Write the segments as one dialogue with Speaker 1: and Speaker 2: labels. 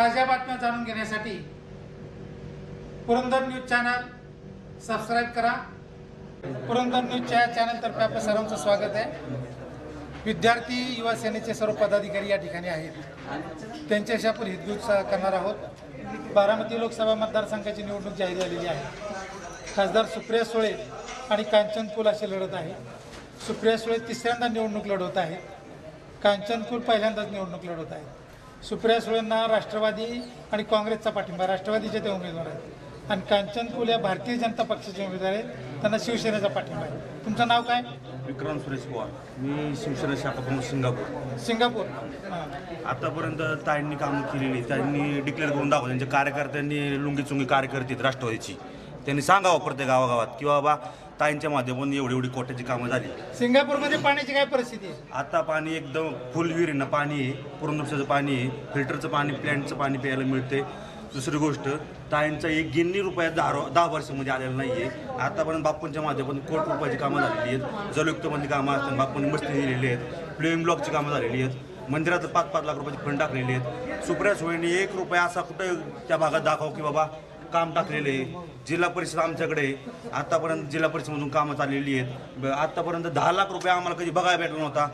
Speaker 1: ताज्या बातम्या जाणून घेण्यासाठी पुरंदर न्यूज चॅनल सबस्क्राईब करा. पुरंदर न्यूजच्या चॅनलतर्फे आपलं सर्वांचं स्वागत आहे. विद्यार्थी युवा सेनेचे सर्व पदाधिकारी या ठिकाणी आहेत. त्यांच्याशी आपण हितगुज करणार आहोत. बारामती लोकसभा मतदारसंघाची निवडणूक जाहीर झालेली आहे. खासदार सुप्रिया सुळे आणि कांचनकुल असे लढत आहे. सुप्रिया सुळे तिसऱ्यांदा निवडणूक लढवत आहेत. कांचनकुल पहिल्यांदाच निवडणूक लढवत आहेत. सुप्रिया सुळेंना राष्ट्रवादी आणि काँग्रेसचा पाठिंबा राष्ट्रवादीचे ते उमेदवार आहेत. आणि कांचन कुल या भारतीय जनता पक्षाचे उमेदवार आहेत. त्यांना शिवसेनेचा पाठिंबा आहे. तुमचं नाव काय?
Speaker 2: विक्रांत सुरेश पवार. मी शिवसेना शाखा प्रमुख सिंगापूर.
Speaker 1: सिंगापूर.
Speaker 2: आतापर्यंत ताईंनी कामं केलेली त्यांनी डिक्लेअर करून दाखवलं. त्यांच्या कार्यकर्त्यांनी लुंगी चुंगी कार्यकर्ते राष्ट्रवादीची. त्यांनी सांगावं प्रत्येक गावागावात की बाबा ताईंच्या माध्यमातून एवढी एवढी कोट्याची कामं झाली.
Speaker 1: सिंगापूरमध्ये पाण्याची काय परिस्थिती आहे?
Speaker 2: आता पाणी एकदम फुल विहिरीनं पाणी आहे पुरंदरचं पाणी आहे फिल्टरचं पाणी प्लॅन्टचं पाणी प्यायला मिळते दुसरी गोष्ट ताईंचा एक गिन्नी रुपयात दहा दहा वर्षामध्ये आलेला नाही आहे आतापर्यंत बाप्पूंच्या माध्यमातून कोट रुपयाची कामं झालेली आहेत. जलयुक्तमधली कामं असतात बाप्पूंनी मस्ती दिलेली आहेत. प्लेन ब्लॉकची कामं झालेली आहेत. मंदिरात पाच पाच लाख रुपयाची फंड टाकलेली आहेत. सुप्रिया सुळेंनी एक रुपया असा कुठं त्या भागात दाखव की बाबा काम टाकलेले आहे. जिल्हा परिषद आमच्याकडे आतापर्यंत जिल्हा परिषदमधून कामं चाललेली आहेत. आतापर्यंत दहा लाख रुपये आम्हाला कधी बघायला भेटला नव्हता.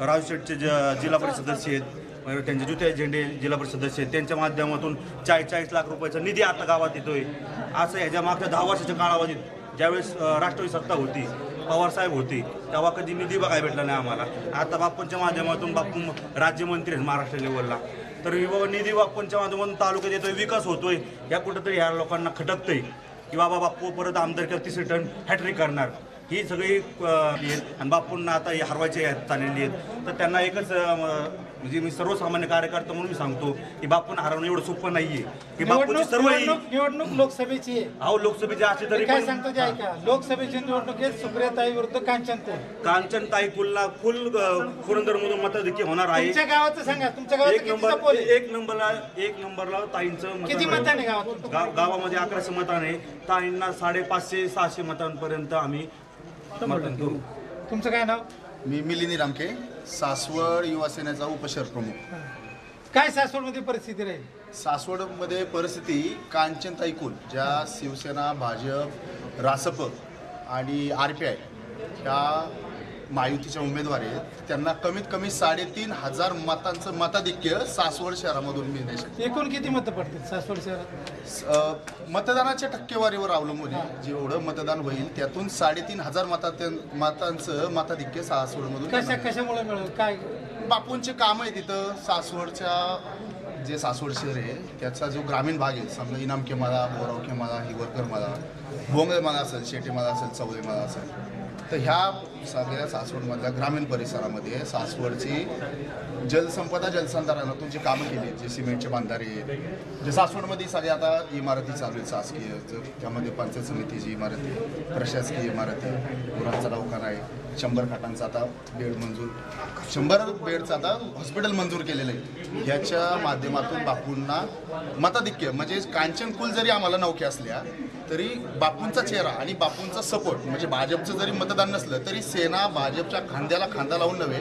Speaker 2: राजू शेठचे ज जिल्हा परिषद सदस्य आहेत त्यांचे जुते झेंडे जिल्हा परिषद सदस्य आहेत. त्यांच्या माध्यमातून चाळीस चाळीस लाख रुपयाचा निधी आता गावात येतोय. असं ह्याच्या मागच्या दहा वर्षाच्या कालावधीत ज्यावेळेस राष्ट्रवादी सत्ता होती पवारसाहेब होते तेव्हा कधी निधी बघायला भेटला नाही आम्हाला. आता बाप्पूंच्या माध्यमातून बाप्पू राज्यमंत्री आहेत महाराष्ट्र लेवलला. तर बाबा निधी वापनच्या माध्यमातून तालुक्यात येतोय विकास होतोय. या कुठंतरी ह्या लोकांना खटकतंय की बाबा बाप्पू परत आमदार किंवा तिसरी टर्न हॅट्रिक करणार. ही सगळी आहेत आणि बापूंना आता हे हरवायचे आहेत चाललेली आहेत. तर त्यांना एकच म्हणजे मी सर्वसामान्य कार्यकर्ता म्हणून मी सांगतो की बापूंना हरवणं एवढं सोपं नाहीये. की बापूची
Speaker 1: निवडणूक
Speaker 2: सर्व ही
Speaker 1: निवडणूक निवडणूक लोकसभेची आहे.
Speaker 2: अहो लोकसभेचे असले
Speaker 1: मी
Speaker 2: तरी
Speaker 1: काय
Speaker 2: पण
Speaker 1: सांगतो ते ऐका. लोकसभेची निवडणुकीत सुप्रियाताई विरुद्ध कांचन कुल
Speaker 2: कांचन ताई कुलला फुल पुरंदर मधून मताधिक्य होणार आहे.
Speaker 1: तुमच्या गावाचं सांगा. तुमच्या गावाचं
Speaker 2: एक
Speaker 1: कितीचा
Speaker 2: नंबर
Speaker 1: पोल आहे?
Speaker 2: एक नंबरला एक नंबरला ताईंचं मतदान
Speaker 1: किती
Speaker 2: आहे.
Speaker 1: आहे गावात?
Speaker 2: गाव- गावामध्ये अकराशे मताने. ताईंना साडेपाचशे सहाशे मतांपर्यंत आम्ही मतदान करू.
Speaker 1: तुमचं काय नाव?
Speaker 3: मी मिलिनी रामके सासवड युवा सेनेचा उपशहर प्रमुख.
Speaker 1: काय सासवडमध्ये परिस्थिती राहील?
Speaker 3: सासवडमध्ये परिस्थिती कांचनताई कुल ज्या शिवसेना भाजप रासप आणि आर पी आय ह्या महायुतीच्या उमेदवार आहेत. त्यांना कमीत कमी साडेतीन हजार मतांचं मताधिक्य सासवड शहरामधून मिळणे
Speaker 1: एकूण किती मतं पडतील सासवड शहरात?
Speaker 3: स- मतदानाच्या टक्केवारीवर अवलंबून आहे. जेवढं मतदान होईल त्यातून साडेतीन हजार मतात मतांचं मताधिक्य सासवडमधून
Speaker 1: कशा
Speaker 3: आहे.
Speaker 1: कशामुळे मिळेल? काय?
Speaker 3: बापूंचे काम आहे तिथं. सासवडच्या जे सासवड शहर आहे त्याचा जो ग्रामीण भाग आहे समजा इनाम केमाला बोराव केमाला हिवरकर मला भोंगळे मला असेल शेटे मला असेल चवळे मला असेल तर ह्या सगळ्या सासवडमधल्या ग्रामीण परिसरामध्ये सासवडची जलसंपदा जलसंधारणातून जी कामं केली आहेत, जे सिमेंटचे बांधारे आहेत जे सासवडमध्ये सगळ्या आता इमारती चालू आहेत शासकीय त्यामध्ये पंचायत समितीची इमारत आहे प्रशासकीय इमारत आहे गुरांचा दवाखाना आहे शंभर खाटांचा आता बेड मंजूर शंभर बेडचं आता हॉस्पिटल मंजूर केलेलं आहे. ह्याच्या माध्यमातून बापूंना मताधिक्य म्हणजे कांचनकुल जरी आम्हाला नौके असल्या तरी बापूंचा चेहरा आणि बापूंचा सपोर्ट म्हणजे भाजपचं जरी मतदान नसलं तरी सेना भाजपच्या खांद्याला खांदा लावून नव्हे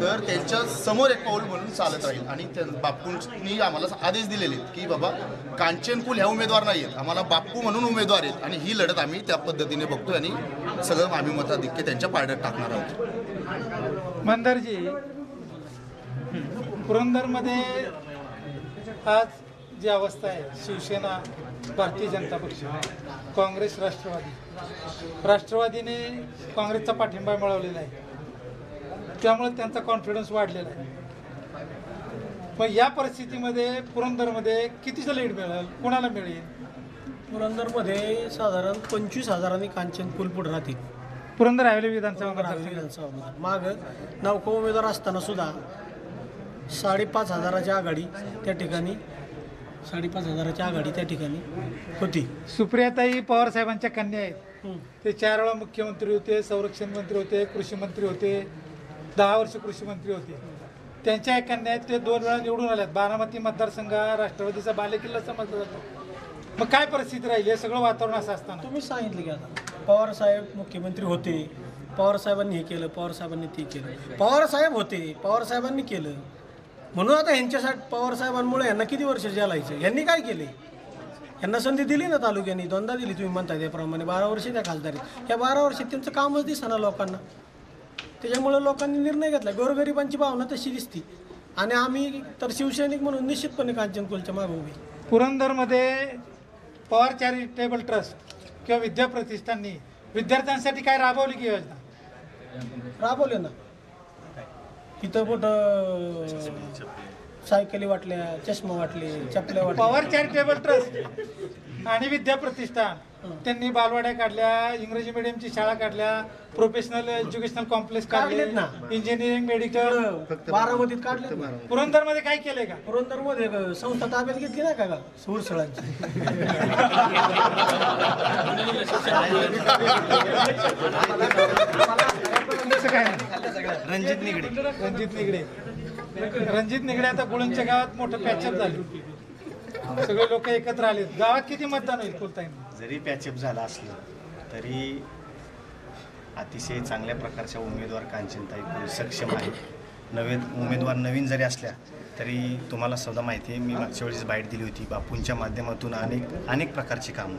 Speaker 3: तर त्यांच्यासमोर एक पाऊल म्हणून चालत राहील. आणि त्या बापूंनी आम्हाला आदेश दिलेले आहेत की बाबा कांचनकुल ह्या उमेदवार नाही आहेत. आम्हाला बापू म्हणून उमेदवार आहेत. आणि ही लढत आम्ही त्या पद्धतीने बघतोय आणि सगळं आम्ही मताधिक्य त्यांच्या पारड्यात टाकणार आहोत.
Speaker 1: मंदारजी पुरंदरमध्ये आज जी अवस्था आहे शिवसेना भारतीय जनता पक्ष काँग्रेस राष्ट्रवादी. राष्ट्रवादीने काँग्रेसचा पाठिंबा मिळवलेला आहे. त्यामुळे त्यांचा कॉन्फिडन्स वाढलेला आहे. मग या परिस्थितीमध्ये पुरंदरमध्ये कितीचं लीड मिळेल? कोणाला मिळेल?
Speaker 4: पुरंदरमध्ये साधारण पंचवीस हजारांनी कांचन कुल पुढे राहतील
Speaker 1: पुरंदर हायवे विधानसभा मतदारसंघ.
Speaker 4: विधानसभामध्ये माग नौका उमेदवार असताना सुद्धा साडेपाच हजाराची आघाडी त्या ठिकाणी साडेपाच हजाराची आघाडी त्या ठिकाणी होती.
Speaker 1: सुप्रियाताई पवार साहेबांच्या कन्या आहेत. ते चार वेळा मुख्यमंत्री होते संरक्षण मंत्री होते कृषी मंत्री होते दहा वर्ष कृषी मंत्री होते. त्यांच्या एक कन्या आहेत ते दोन वेळा निवडून आल्यात. बारामती मतदारसंघ राष्ट्रवादीचा बालेकिल्ला समजला जातो. मग काय परिस्थिती राहील? हे सगळं वातावरण असं असताना.
Speaker 4: तुम्ही सांगितलं की आता पवार साहेब मुख्यमंत्री होते. पवार साहेबांनी हे केलं पवार साहेबांनी ते केलं. पवार साहेब होते पवार साहेबांनी केलं. म्हणून आता यांच्यासाठी पवार साहेबांमुळे यांना किती वर्ष जेलायचं यांनी काय केले? यांना संधी दिली ना तालुक्याने दोनदा दिली तुम्ही म्हणताय त्याप्रमाणे. बारा वर्ष त्या खासदारीत. या बारा वर्षात त्यांचं कामच दिसना लोकांना. त्याच्यामुळे लोकांनी निर्णय घेतला. गोरगरिबांची भावना तशी दिसती. आणि आम्ही तर शिवसैनिक म्हणून निश्चितपणे कांचन कुलच्या मागे उभी.
Speaker 1: पुरंदरमध्ये पवार चॅरिटेबल ट्रस्ट किंवा विद्याप्रतिष्ठाननी विद्यार्थ्यांसाठी काय राबवली की योजना?
Speaker 4: राबवले ना. इथं कुठं सायकली वाटल्या चष्मा वाटले चपल्या वाटल्या.
Speaker 1: पवार चॅरिटेबल ट्रस्ट आणि विद्याप्रतिष्ठान. त्यांनी बालवाड्या काढल्या इंग्रजी मिडियमची शाळा काढल्या प्रोफेशनल एज्युकेशनल कॉम्प्लेक्स
Speaker 4: काढलेत ना.
Speaker 1: काढले इंजिनिअरिंग मेडिकल
Speaker 4: बारामतीत काढले ना.
Speaker 1: पुरंदरमध्ये काय केलंय का?
Speaker 4: पुरंदरमध्ये एक संस्था ताब्यात घेतली ना का सुरसळांची?
Speaker 2: रणजित निगडे.
Speaker 1: रणजित निगडे. रणजित निगडे आता गुळूंच्या गावात मोठं पॅचअप झालं. सगळे लोक एकत्र आले गावात किती मतदान होईल कुलताईंना?
Speaker 5: जरी पॅचअप झाला असलं तरी अतिशय चांगल्या प्रकारच्या उमेदवार कांचनताई सक्षम आहेत. नवे उमेदवार नवीन जरी असल्या तरी तुम्हाला सुद्धा माहिती आहे मी मागच्या वेळेस बाईट दिली होती. बापूंच्या माध्यमातून अनेक अनेक प्रकारची कामं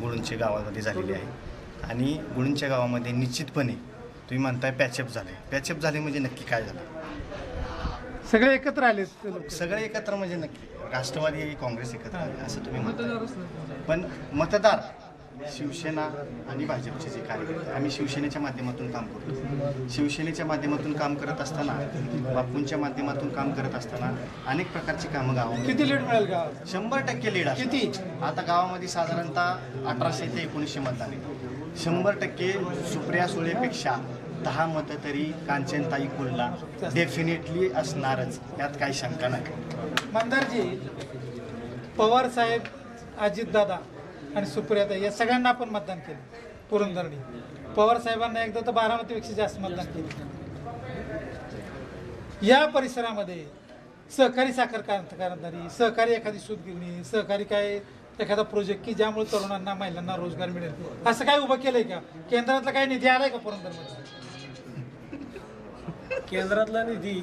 Speaker 5: गुळूंच्या गावामध्ये झालेली आहे आणि गुळूंच्या गावामध्ये निश्चितपणे तुम्ही म्हणताय पॅचअप झाले पॅचअप झाले म्हणजे नक्की काय झालं?
Speaker 1: सगळे एकत्र आले
Speaker 5: सगळे एकत्र म्हणजे नक्की. राष्ट्रवादी काँग्रेस एकत्र आले असं तुम्ही म्हणता. पण मतदार शिवसेना आणि भाजपचे जे कार्यकर्ते आम्ही शिवसेनेच्या माध्यमातून काम करतो. शिवसेनेच्या माध्यमातून काम करत असताना बापूंच्या माध्यमातून काम करत असताना अनेक प्रकारची कामं गावामध्ये
Speaker 1: किती लीड मिळेल गावात?
Speaker 5: शंभर टक्के लीड.
Speaker 1: किती?
Speaker 5: आता गावामध्ये साधारणतः अठराशे ते एकोणीसशे मतदान आहे. शंभर टक्के सुप्रिया सुळेपेक्षा दहा मतं तरी कांचनताई कुलला डेफिनेटली असणारच. यात काही शंका नाही
Speaker 1: मंदारजी पवार साहेब अजितदादा आणि सुप्रियाताई या सगळ्यांना आपण मतदान केलं पुरंदरणी पवार साहेबांना एकदा तर बारामतीपेक्षा जास्त मतदान केलं. या परिसरामध्ये सहकारी साखर कारखानदारी सहकारी एखादी सूतगिरणी सहकारी काय एखादा प्रोजेक्ट की ज्यामुळे तरुणांना महिलांना रोजगार मिळेल असं काय उभं केलंय का? केंद्रातला काही निधी आलाय का पुरंदरमध्ये?
Speaker 4: केंद्रातला निधी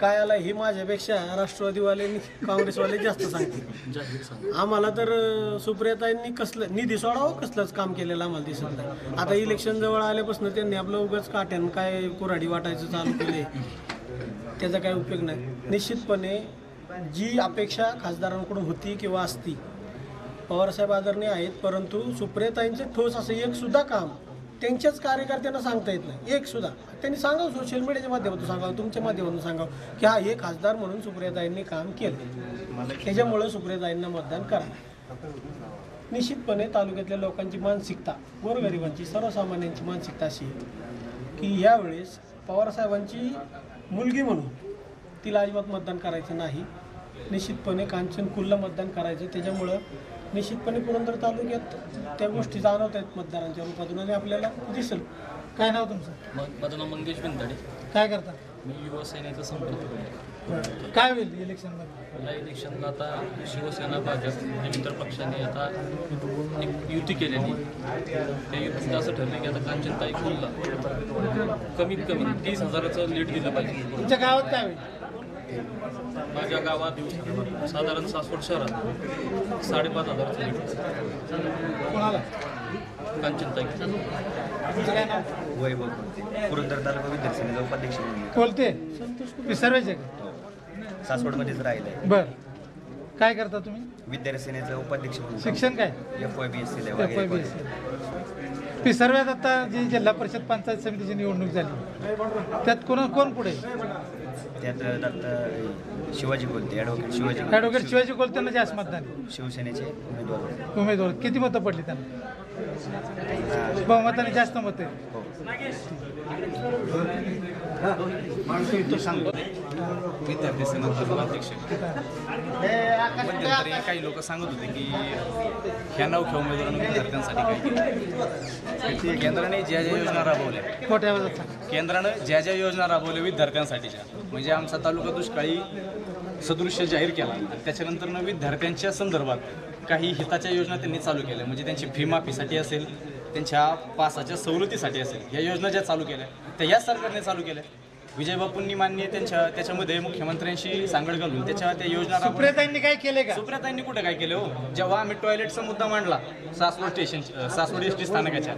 Speaker 4: काय आला हे माझ्यापेक्षा राष्ट्रवादीवाले काँग्रेसवाले जास्त सांगतील. आम्हाला तर अं, सुप्रियाताईंनी कसलं निधी सोडावं कसलंच काम केलेलं आम्हाला दिसत नाही. आता इलेक्शन जवळ आल्यापासून त्यांनी आपलं उगाच काट्यान काय कुऱ्हाडी वाटायचं चालू केले त्याचा काय उपयोग नाही. निश्चितपणे जी अपेक्षा खासदारांकडून होती किंवा असती पवारसाहेब आदरणीय आहेत परंतु सुप्रियाताईंचं ठोस असं एक सुद्धा काम त्यांच्याच कार्यकर्त्यांना सांगता येत नाही. एक सुद्धा. त्यांनी सांगावं सोशल मीडियाच्या माध्यमातून सांगावं तुमच्या माध्यमातून सांगावं की हा हे खासदार म्हणून सुप्रियाताईंनी काम केलं त्याच्यामुळं सुप्रियाताईंना मतदान करा. निश्चितपणे तालुक्यातल्या लोकांची मानसिकता गोरगरिबांची सर्वसामान्यांची मानसिकता अशी आहे की यावेळेस पवारसाहेबांची मुलगी म्हणून तिला अजिबात मतदान करायचं नाही. निश्चितपणे कांचन कुलला मतदान करायचं. त्याच्यामुळं निश्चितपणे पुरंदर तालुक्यात त्या गोष्टी जाणवत आहेत मतदारांच्या रूपातून आणि आपल्याला दिसेल.
Speaker 1: काय नाव तुमचं?
Speaker 6: मग माझं नाव मंगेश बिंदाडे
Speaker 1: काय करता?
Speaker 6: मी युवा सेनेचा संपर्क.
Speaker 1: काय होईल इलेक्शनमध्ये
Speaker 6: या इलेक्शनला आता शिवसेना भाजप या मित्र पक्षाने आता एक युती केलेली. त्या युतीत असं ठरलं की आता कांचनताई खुलला. कमीत कमी तीस हजाराचं लीड दिलं पाहिजे.
Speaker 1: तुमच्या गावात काय होईल?
Speaker 6: माझ्या गावात साधारण सासवड शहरात साडेपाच हजाराचं कांचनताई
Speaker 1: काय नाव?
Speaker 7: वैभव पुरंदर तालुका विद्यार्थ्यांचा उपाध्यक्ष
Speaker 1: बोलते मी सर्वेचे का?
Speaker 7: सासवडमध्येच राहिलाय.
Speaker 1: बर. काय करता तुम्ही?
Speaker 7: विद्यार्थी उपाध्यक्ष
Speaker 1: शिक्षण काय?
Speaker 7: F Y B S C
Speaker 1: सर्वात आता जी जिल्हा परिषद पंचायत समितीची निवडणूक झाली त्यात कोण कोण पुढे?
Speaker 7: त्यात doctor Shivaji Bolte advocate Shivaji
Speaker 1: advocate Shivaji कोलतेंना जास्त मतदान.
Speaker 7: शिवसेनेचे उमेदवार होते.
Speaker 1: उमेदवार किती मतं पडली त्यांना बहुमताने जास्त मतं आहे
Speaker 7: हो.
Speaker 8: विद्यार्थी सेनेचा अध्यक्ष मध्यंतरी काही लोक सांगत होते की ह्या खेळ उमेदवारांना विद्यार्थ्यांसाठी काय केलं केंद्राने ज्या ज्या योजना राबवल्या केंद्रानं ज्या ज्या योजना राबवल्या विद्यार्थ्यांसाठीच्या म्हणजे आमचा तालुका दुष्काळी सदृश्य जाहीर केला आणि त्याच्यानंतरनं विद्यार्थ्यांच्या संदर्भात काही हिताच्या योजना त्यांनी चालू केल्या. म्हणजे त्यांची फी माफीसाठी असेल त्यांच्या पासाच्या सवलतीसाठी असेल. या योजना ज्या चालू केल्या त्या याच सरकारने चालू केल्या. विजय बापूंनी मान्य त्यांच्या त्याच्यामध्ये मुख्यमंत्र्यांशी सांगड घालून त्याच्या त्या योजना राबवल्या.
Speaker 1: सुप्रियाताईंनी काय केले का?
Speaker 8: सुप्रियाताईंनी कुठे काय केलं हो? जेव्हा आम्ही टॉयलेटचा मुद्दा मांडला Saswad station Saswad S T स्थानकाच्या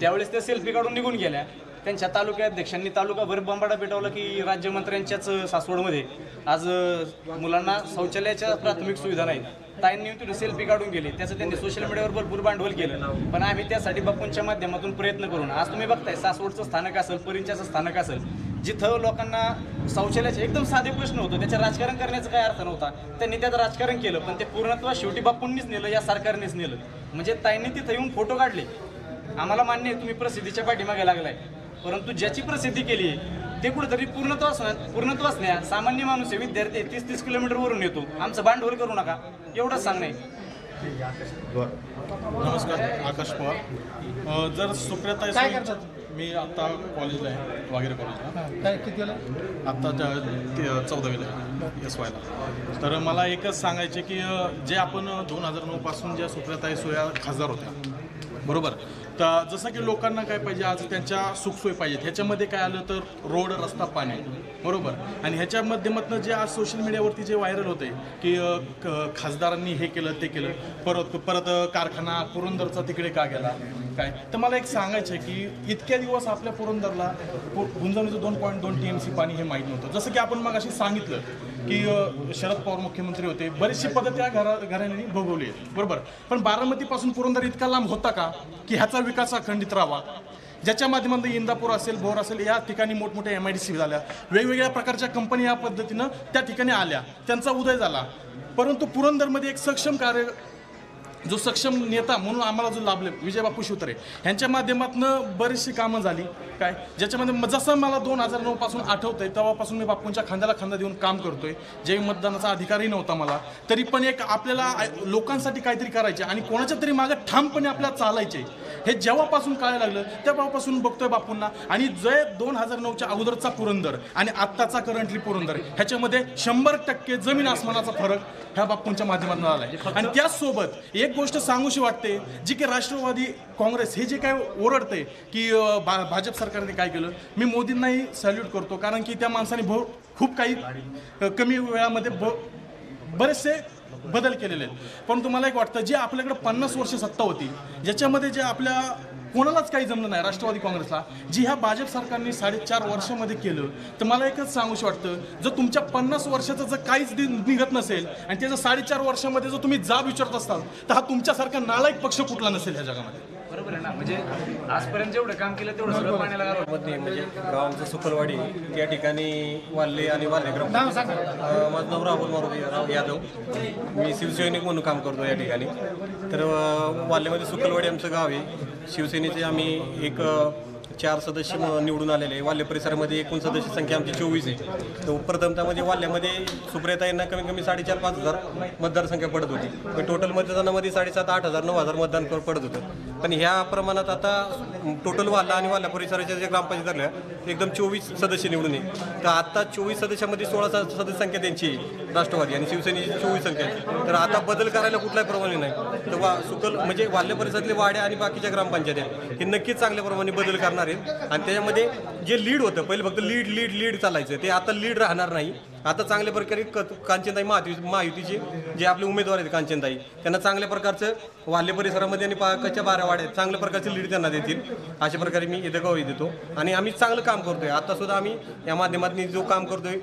Speaker 8: त्यावेळेस त्या सेल्फी काढून निघून गेल्या. त्यांच्या तालुक्याध्यक्षांनी तालुकाभर बंबाडा पेटवला की राज्यमंत्र्यांच्याच सासवडमध्ये. आज मुलांना शौचालयाच्या प्राथमिक सुविधा नाहीत. ताईंनी तिथे सेल्फी काढून गेली. त्याचं त्यांनी सोशल मीडियावर भरपूर भांडवल केलं. पण आम्ही त्यासाठी बापूंच्या माध्यमातून प्रयत्न करून आज तुम्ही बघताय सासवडचं स्थानक असेल परिंच्याचं स्थानक असेल जिथं लोकांना शौचालयाचे एकदम साधे प्रश्न होतो. त्याचं राजकारण करण्याचा काय अर्थ नव्हता. त्यांनी त्यात राजकारण केलं पण ते पूर्णत्व शेवटी बापूंनीच नेलं या सरकारनेच नेलं. म्हणजे ताईंनी तिथं येऊन फोटो काढले. आम्हाला मान्य आहे तुम्ही प्रसिद्धीच्या पाठीमागे लागलाय. परंतु ज्याची प्रसिद्धी केली आहे ते कुठेतरी पूर्णत्व असणार पूर्णत्व असण्या सामान्य माणूस आहे विद्यार्थी आहे, तीस तीस किलोमीटरवरून येतो. आमचं भांडवल करू नका. एवढंच सांगणं आहे
Speaker 9: नमस्कार आकाश पवार. अ, जर सुप्रियाताई? मी आता कॉलेजला आहे वगैरे कॉलेजला
Speaker 1: काय किती वेळा
Speaker 9: आत्ता त्या चौदावीला आहे एस वायला तर मला एकच सांगायचे की जे आपण दोन हजार नऊपासून ज्या सुप्रियाताई सोया खासदार होत्या बरोबर? तर जसं की लोकांना काय पाहिजे आज त्यांच्या सुखसोय पाहिजेत. ह्याच्यामध्ये काय आलं तर रोड रस्ता पाणी. बरोबर? आणि ह्याच्या माध्यमातून जे आज सोशल मीडियावरती जे व्हायरल होते की क- खासदारांनी हे केलं ते केलं. परत परत कारखाना पुरंदरचा तिकडे का गेला? काय? तर मला एक सांगायचं आहे की इतक्या दिवस आपल्या पुरंदरला गुंजवणीचं दोन पॉईंट दोन टी एम सी पाणी हे माहीत नव्हतं. जसं की आपण मग अशी सांगितलं की शरद पवार मुख्यमंत्री होते. बरीचशी पदं त्या घरा घराण्यांनी भोगवली आहेत. बरोबर. पण बारामतीपासून पुरंदर इतका लांब होता का की ह्याचा विकास अखंडित राहावा? ज्याच्या माध्यमातून इंदापूर असेल भोर असेल या ठिकाणी मोठमोठ्या एम आय डी सी झाल्या. वेगवेगळ्या प्रकारच्या कंपनी या पद्धतीनं त्या ठिकाणी आल्या. त्यांचा उदय झाला. परंतु पुरंदरमध्ये एक सक्षम कार्य जो सक्षम नेता म्हणून आम्हाला जो लाभले विजयबापू शिवतरे यांच्या माध्यमातून बरीचशी कामं झाली. काय? ज्याच्यामध्ये म- जसं मला दोन हजार नऊपासून आठवतं आहे तेव्हापासून मी बापूंच्या खांद्याला खांदा देऊन काम करतोय. जे मतदानाचा अधिकारही नव्हता मला. तरी पण एक आपल्याला लोकांसाठी काहीतरी करायचे आणि कोणाच्या तरी मागं ठामपणे आपल्याला चालायचे हे जेव्हापासून कळायला लागलं तेव्हापासून बघतोय बापूंना. आणि जे दोन हजार नऊच्या अगोदरचा पुरंदर आणि आत्ताचा करंटली पुरंदर ह्याच्यामध्ये शंभर टक्के जमीन आसमानाचा फरक ह्या बापूंच्या माध्यमातून आला आहे आणि त्याचसोबत एक गोष्ट सांगूशी वाटते जी की राष्ट्रवादी काँग्रेस हे जे काय ओरडते की भा भाजप सरकारने काय केलं मी मोदींनाही सॅल्यूट करतो कारण की त्या माणसाने भो खूप काही कमी वेळामध्ये ब बरेचसे बदल केलेले आहेत. पण तुम्हाला एक वाटतं जे आपल्याकडे पन्नास वर्ष सत्ता होती ज्याच्यामध्ये जे आपल्या कोणालाच काही जमलं नाही राष्ट्रवादी काँग्रेसला जी ह्या भाजप सरकारने साडेचार वर्षामध्ये केलं तर मला एकच सांगूशी वाटतं जर तुमच्या पन्नास वर्षाचं जर काहीच निघत नसेल आणि त्याचं साडेचार वर्षामध्ये जर तुम्ही जाब विचारत असाल तर हा तुमच्यासारखा नालायक पक्ष कुठला नसेल ह्या जगामध्ये?
Speaker 8: म्हणजे आजपर्यंत जेवढं काम केलं तेवढं सगळं पाण्याला घालवलं
Speaker 10: मध्ये म्हणजे गाव आमचं सुकलवाडी त्या ठिकाणी वाल्ले आणि वाल्ले ग्राम अ, माझं नाव राहुल मारुती राव यादव. मी शिवसैनिक म्हणून काम करतो या ठिकाणी. तर अ, वाल्ल्यामध्ये सुकलवाडी आमचं गाव आहे. शिवसेनेचे आम्ही एक अ, चार सदस्य म- निवडून आलेले आहे. वाल्य परिसरामध्ये एकूण सदस्य संख्या आमची चोवीस आहे. तर प्रथमतः म्हणजे वाल्ल्यामध्ये सुप्रियताईंना कमीत कमी साडेचार पाच हजार मतदारसंख्या पडत होती. पण टोटल मतदानामध्ये साडेसात आठ हजार नऊ हजार मतदान कर- पडत होतं. पण ह्या प्रमाणात आता टोटल वाल्हा आणि वाल्हा परिसराच्या ज्या ग्रामपंचायत झाल्या एकदम चोवीस सदस्य निवडून येईल. तर आता चोवीस सदस्यामध्ये सोळा सदस्य संख्या त्यांची आहे, राष्ट्रवादी आणि शिवसेनेची चोवीस संख्या आहे. तर आता बदल करायला कुठलाही प्रमाणे नाही. तर वा सुकल म्हणजे वाल्य परिसरातले वाड्या आणि बाकीच्या ग्रामपंचायत आहेत हे नक्कीच चांगल्या प्रमाणे बदल करणार आहेत. आणि त्याच्यामध्ये जे लीड होतं पहिले फक्त लीड लीड लीड चालायचं ते आता लीड राहणार नाही. आता चांगल्या प्रकारे क कांचनताई महायुती महायुतीचे जे आपले उमेदवार आहेत कांचनताई त्यांना चांगल्या प्रकारचं वाल्य परिसरामध्ये आणि पाकाच्या बारा वाड्यात चांगल्या प्रकारचे लीड त्यांना देतील. अशा प्रकारे मी इथं गवाही देतो. आणि आम्ही चांगलं काम करतोय. आता सुद्धा आम्ही या माध्यमातून जो काम करतोय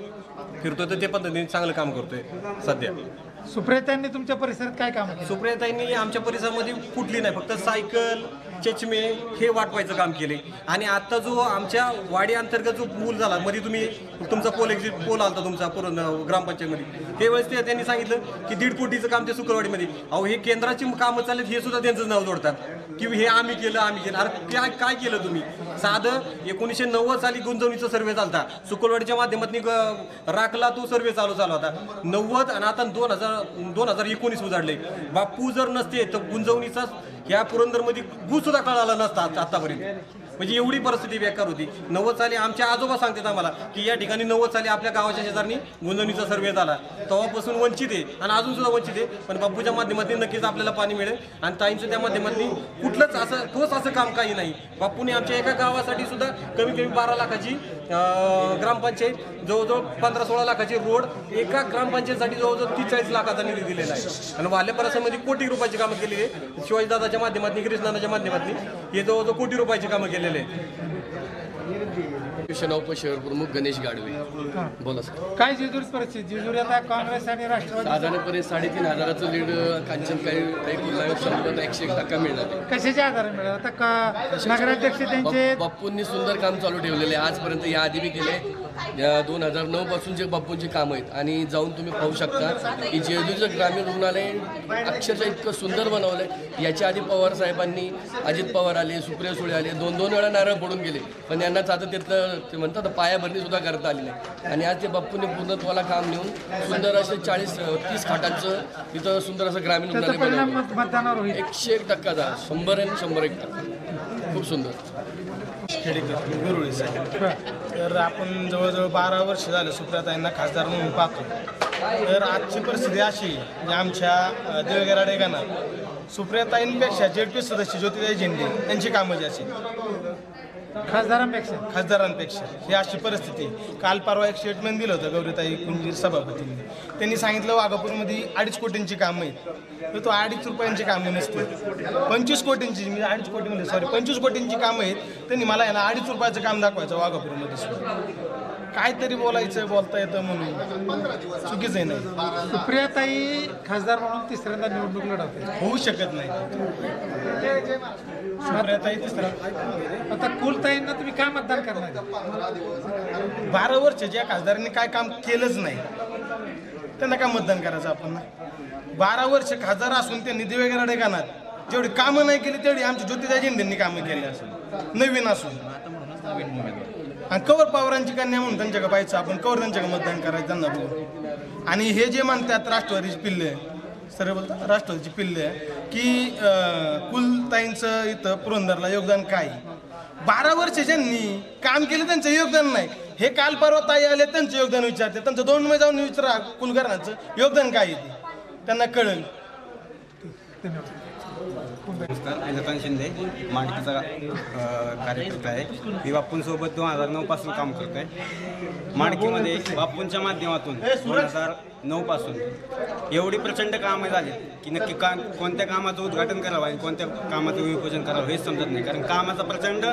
Speaker 10: फिरतोय तर ते पद्धतीने चांगलं काम करतोय सध्या.
Speaker 1: सुप्रियाताईंनी तुमच्या परिसरात काय काम
Speaker 10: सुप्रियाताईंनी आमच्या परिसरामध्ये कुठली नाही फक्त सायकल चेचमे हे वाटवायचं काम केले. आणि आत्ता जो आमच्या वाडी अंतर्गत जो पूल झाला मध्ये तुम्ही तुमचा पोल एक्झिट पोल आलता तुमचा पूर्ण ग्रामपंचायतमध्ये. त्यावेळेस ते त्यांनी सांगितलं की दीड कोटीचं काम ते सुकरवाडीमध्ये अहो हे केंद्राची कामं चालत हे सुद्धा त्यांचं नाव जोडतात. की हे आम्ही केलं आम्ही केलं. अरे काय काय केलं तुम्ही? साधं एकोणीसशे नव्वद साली गुंतवणुकीचा सर्वे चालता. सुकलवाडीच्या माध्यमातून राखला तो सर्वे चालू चालू होता. नव्वद आणि आता दोन हजार दोन हजार एकोणीस उजाडले. बापू जर नसते तर गुंजवणीचा या पुरंदरमध्ये गुसुद्धा कळाला नसता आता- आतापर्यंत. म्हणजे एवढी परिस्थिती बेकार होती. नव्वद साली आमच्या आजोबा सांगतात आम्हाला की या ठिकाणी नव्वद साली आपल्या गावाच्या शेजारनी गुंजवणीचा सर्वे झाला. तेव्हापासून वंचित आहे आणि अजून सुद्धा वंचित आहे. पण बापूच्या माध्यमातून नक्कीच आपल्याला पाणी मिळेल आणि ताईंचं त्या माध्यमातून कुठलंच असं ठोस असं काम काही नाही. बापूने आमच्या एका गावासाठी सुद्धा कमी कमी बारा लाखाची ग्रामपंचायत जवळजवळ पंधरा सोळा लाखाची रोड एका ग्रामपंचायतसाठी जवळजवळ तीस चाळीस लाखाचा निधी दिलेला आहे. आणि वाल्यपरासामध्ये कोटी रुपयाची कामं केलेली आहे. शिवाजीदादाच्या माध्यमातून कृष्णाच्या माध्यमातून हे जवळजवळ कोटी रुपयाची कामं केली
Speaker 11: शिवसेना उपशहर प्रमुख गणेश गाडवे. बोला सर.
Speaker 1: काय जेजुरी परिस्थिती? जेजुरी आता काँग्रेस आणि राष्ट्रवादी
Speaker 11: साधारणपणे साडेतीन हजाराचं लीड कांचन काही काही एकशे एक टक्का मिळणार.
Speaker 1: कशाच्या आधारे मिळेल आता का नगराध्यक्ष त्यांचे
Speaker 11: बाप- बाप्पूंनी सुंदर काम चालू ठेवलेले आजपर्यंत या आधी बी केले. दोन हजार नऊ पासून जे बाप्पूंचे काम आहेत आणि जाऊन तुम्ही पाहू शकता की जेजुरीचं ग्रामीण रुग्णालय अक्षरशः इतकं सुंदर बनवलंय. याच्या आधी पवार साहेबांनी अजित पवार आले सुप्रिया सुळे आले दोन दोन वेळा नारळ पडून गेले. पण यांना आता तिथलं ते म्हणतात ना, पायाभरणी सुद्धा करता आली नाही. आणि आज ते बाप्पूने पूर्णत्वाला काम नेऊन सुंदर असे चाळीस तीस खाटांचं तिथं सुंदर असं ग्रामीण रुग्णालय बनवलं एकशे एक टक्का झाला. शंभर आणि शंभर एक टक्का. खूप सुंदर.
Speaker 12: खेडेकर गुरुळे साहेब तर आपण जवळजवळ बारा वर्ष झालं सुप्रियाताईंना खासदार म्हणून पाहतो. तर आजची परिस्थिती अशी आहे, म्हणजे आमच्या अ, देवगेरा डेगाना सुप्रियाताईंपेक्षा जेडपी सदस्य ज्योतिराव झेंडे यांची कामं जी असेल
Speaker 1: खासदारांपेक्षा?
Speaker 12: खासदारांपेक्षा. ही अशी परिस्थिती आहे. काल परवा एक स्टेटमेंट दिलं होतं गौरीताई कुंजीर सभापतींनी. त्यांनी सांगितलं वाघापूरमध्ये अडीच कोटींची कामं आहेत. तर तो अडीच रुपयांची कामं नसते पंचवीस कोटींची म्हणजे अडीच कोटी म्हणजे सॉरी पंचवीस कोटींची कामं आहेत. त्यांनी मला याला अडीच रुपयाचं काम दाखवायचं वाघापूरमध्ये. सुद्धा काहीतरी बोलायचं बोलता येतं म्हणून. चुकीचं आहे नाही.
Speaker 1: सुप्रियाताई खासदार म्हणून तिसऱ्यांदा निवडणूक लढवते.
Speaker 12: होऊ शकत नाही. सुप्रियाताई तिसरा.
Speaker 1: आता कुलताईंना तुम्ही काय मतदान करणार
Speaker 12: बारा वर्ष ज्या खासदारांनी काय काम केलंच नाही. त्यांना काय मतदान करायचं आपण? बारा वर्ष खासदार असून त्यांनी दिवेगेरा ठिकाणात जेवढी कामं नाही केली तेवढी आमच्या ज्योतिराव झेंडेंनी कामं केली असून. नवीन असून. आणि कवर पवारांची कन्या म्हणून त्यांच्याकडे पाहायचं आपण कवर त्यांच्याकडे मतदान करायचं त्यांना बघून. आणि हे जे म्हणतात राष्ट्रवादीची पिल्ले सर बोलतात राष्ट्रवादीची पिल्ले की कुलताईंचं इथं पुरंदरला योगदान काय? बारा वर्ष ज्यांनी काम केलं त्यांचं योगदान नाही. हे काल परवा ताई आले त्यांचं योगदान विचारते. त्यांचं दोन महिने जाऊन विचारा कुलकर्णाचं योगदान काय आहे त्यांना कळेल.
Speaker 13: नमस्कार रतन शिंदे मांडकीचा कार्यकर्ता आहे. मी बापूंसोबत दोन हजार नऊपासून काम करतो आहे मांडकीमध्ये बापूंच्या माध्यमातून दोन हजार नऊपासून एवढी प्रचंड कामं झाली की नक्की का कोणत्या कामाचं उद्घाटन करावं आणि कोणत्या कामाचं विपूजन करावं हेच समजत नाही. कारण कामाचा प्रचंड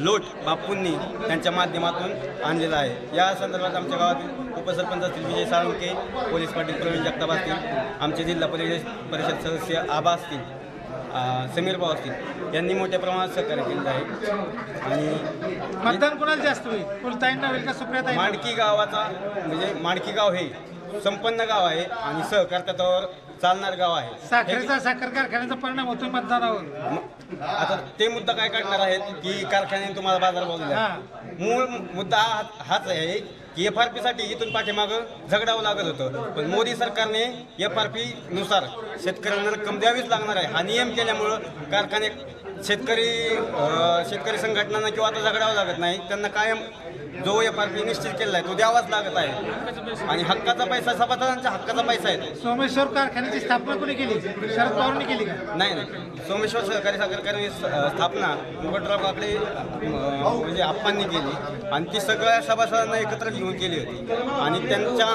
Speaker 13: लोट बापूंनी त्यांच्या माध्यमातून आणलेला आहे. या संदर्भात आमच्या गावातील उपसरपंच असतील विजय साळुंके पोलीस पाटील प्रवीण जगताप असतील आमचे जिल्हा परिषद परिषद सदस्य आबा असतील समीर भाऊ असतील. यांनी मोठ्या प्रमाणात सहकार्य केलेलं आहे. आणि
Speaker 1: मतदान कोणाला जास्त होईल? कुलताईंना होईल का सुप्रियाताई
Speaker 13: माणकी गावाचा म्हणजे माणकी गाव हे संपन्न गाव आहे आणि सहकार्यावर चालणार गाव आहे.
Speaker 1: साखरेचा साखर कारखान्याचा परिणाम होतोय मतदानावर.
Speaker 13: म- आता ते मुद्दा काय काढणार आहेत की कारखान्याने तुम्हाला बाजार भाव दिला?
Speaker 1: हा.
Speaker 13: मूळ मुद्दा हा- हाच आहे. की एफ आर पीसाठी इथून पाठीमागं झगडावं लागत होतं. पण मोदी सरकारने एफ आर पी नुसार शेतकऱ्यांना रक्कम द्यावीच लागणार आहे. हा नियम केल्यामुळं कारखाने शेतकरी शेतकरी संघटनांना किंवा आता झगडावं लागत नाही त्यांना कायम जो पी निश्चित केलेला आहे तो द्यावाच लागत आहे. आणि हक्काचा पैसा सभासदांच्या हक्काचा पैसा आहे.
Speaker 1: सोमेश्वर कारखान्याची स्थापना कोणी केली? शरद पवारांनी केली का?
Speaker 13: नाही नाही. सोमेश्वर सहकारी साखर कारखान्याची स्थापना मुकुटराव काकडे म्हणजे आप्पांनी केली. आणि ती सगळ्या सभासदांना एकत्र घेऊन केली होती. आणि त्यांच्या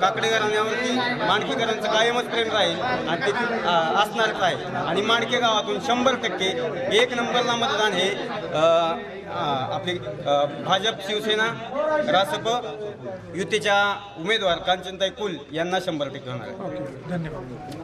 Speaker 13: काकडे घराण्यावरती माणकेकरांचं कायमच प्रेम राहील. आणि ते असणारच आहे. आणि माणके गावातून शंभर टक्के एक नंबरला मतदान हे आपली आपले भाजप शिवसेना रासप युतीच्या उमेदवार कांचनताई कुल यांना शंभर टक्के होणार आहे.
Speaker 1: धन्यवाद.